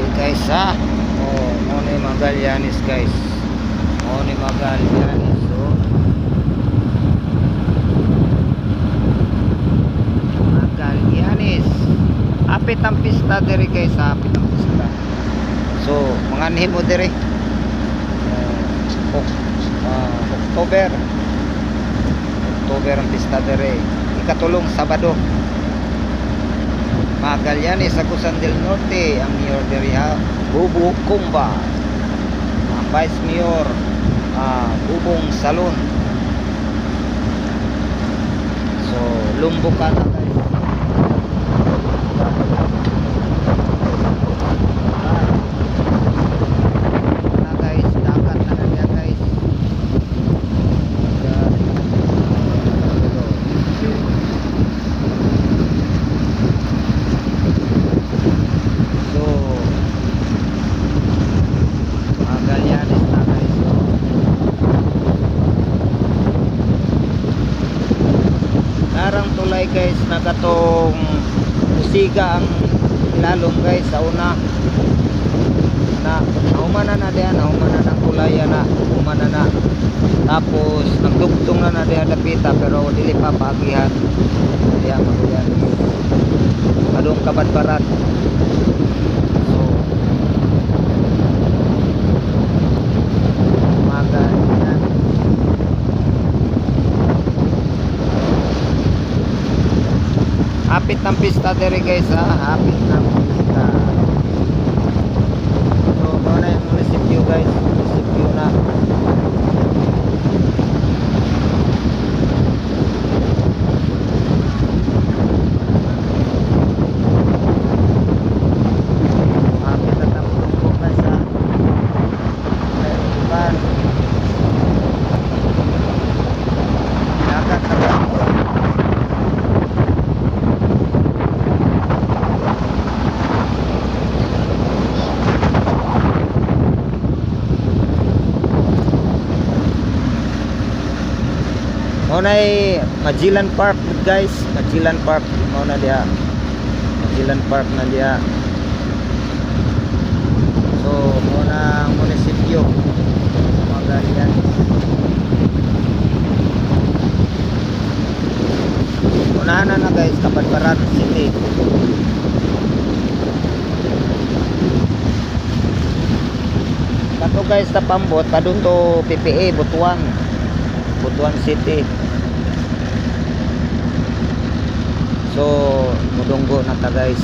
tayo guys ha? Oh mo ni Magallanes guys? Mo ni Magallanes so Magallanes apit ang pista diri guys ha? Apit ang pista. So mga mo diri. Uh, uh, October. October ang pista diri. Ikatulong Sabado Magallanes sa Cusan del Norte ang mayor diri ha Bubu Kumba. Ang vice mayor ah, Bubong Salon. So lumbo ka na guys na guys dagat na na niya guys Dagat. So, Magallanes na guys. So, Narang tulay guys, nagatong musiga ang ilalom guys sa una. Na, naumana na diyan, naumana na tulay na, umana na. Tapos, nagdugtong na na diyan dapita pero dili pa paagihan. Diyan, Magallanes. Adong kabadbarat. So, Magallanes. Hapit ng pista dere guys ha, hapit ng pista. So, ito na yung munisipyo guys, munisipyo na. Hapit na ng tungkol guys ha. Ayan, iban. Dagat na ba? Muna ay Magellan Park guys, Magellan Park muna diha. Magellan Park na diha. So muna ang munisipyo Magallanes. Unahan na na guys, Kapatbarat City. Kato guys sa pambot, padung to PPA, Butuan. Butuan City. So, mudunggo na ta guys.